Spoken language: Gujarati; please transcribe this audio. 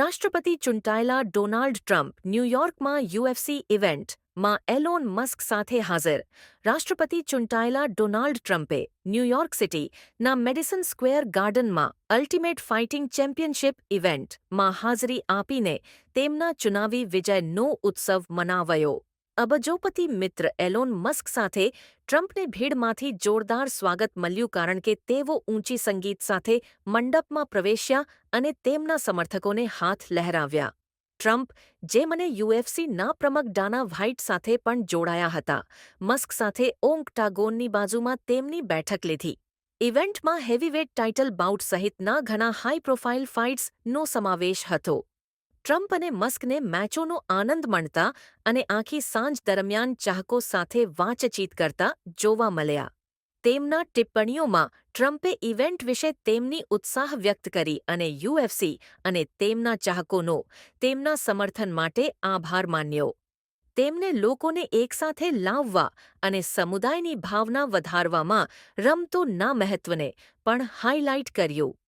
રાષ્ટ્રપતિ ચૂંટાયેલા ડોનાલ્ડ ટ્રમ્પ ન્યૂયોર્કમાં યુએફસી ઇવેન્ટમાં એલોન મસ્ક સાથે હાજર. રાષ્ટ્રપતિ ચૂંટાયેલા ડોનાલ્ડ ટ્રમ્પે ન્યૂયોર્ક સિટીના મેડિસન સ્ક્વેર ગાર્ડનમાં અલ્ટિમેટ ફાઇટિંગ ચેમ્પિયનશિપ ઇવેન્ટમાં હાજરી આપીને તેમના ચુનાવી વિજયનો ઉત્સવ મનાવ્યો. અબજોપતિ મિત્ર એલોન મસ્ક સાથે ટ્રમ્પને ભીડમાંથી જોરદાર સ્વાગત મળ્યું કારણ કે તેઓ ઊંચી સંગીત સાથે મંડપમાં પ્રવેશ્યા અને તેમના સમર્થકોને હાથ લહેરાવ્યા. ટ્રમ્પ, જે મને યુએફસી ના પ્રમુખ ડાના વ્હાઇટ સાથે પણ જોડાયા હતા, મસ્ક સાથે ઓંગટાગોનની બાજુમાં તેમની બેઠક લીધી. ઇવેન્ટમાં હેવીવેટ ટાઇટલ બાઉટ સહિતના ઘણા હાઈ પ્રોફાઇલ ફાઇટ્સનો સમાવેશ હતો. ટ્રમ્પ અને મસ્કને મેચોનો આનંદ માણતા અને આખી સાંજ દરમિયાન ચાહકો સાથે વાતચીત કરતા જોવા મળ્યા. તેમના ટિપ્પણીઓમાં ટ્રમ્પે ઇવેન્ટ વિશે તેમની ઉત્સાહ વ્યક્ત કરી અને યુએફસી અને તેમના ચાહકોનો તેમના સમર્થન માટે આભાર માન્યો. તેમને લોકોને એકસાથે લાવવા અને સમુદાયની ભાવના વધારવામાં રમતો ના મહત્વને પણ હાઇલાઇટ કર્યું.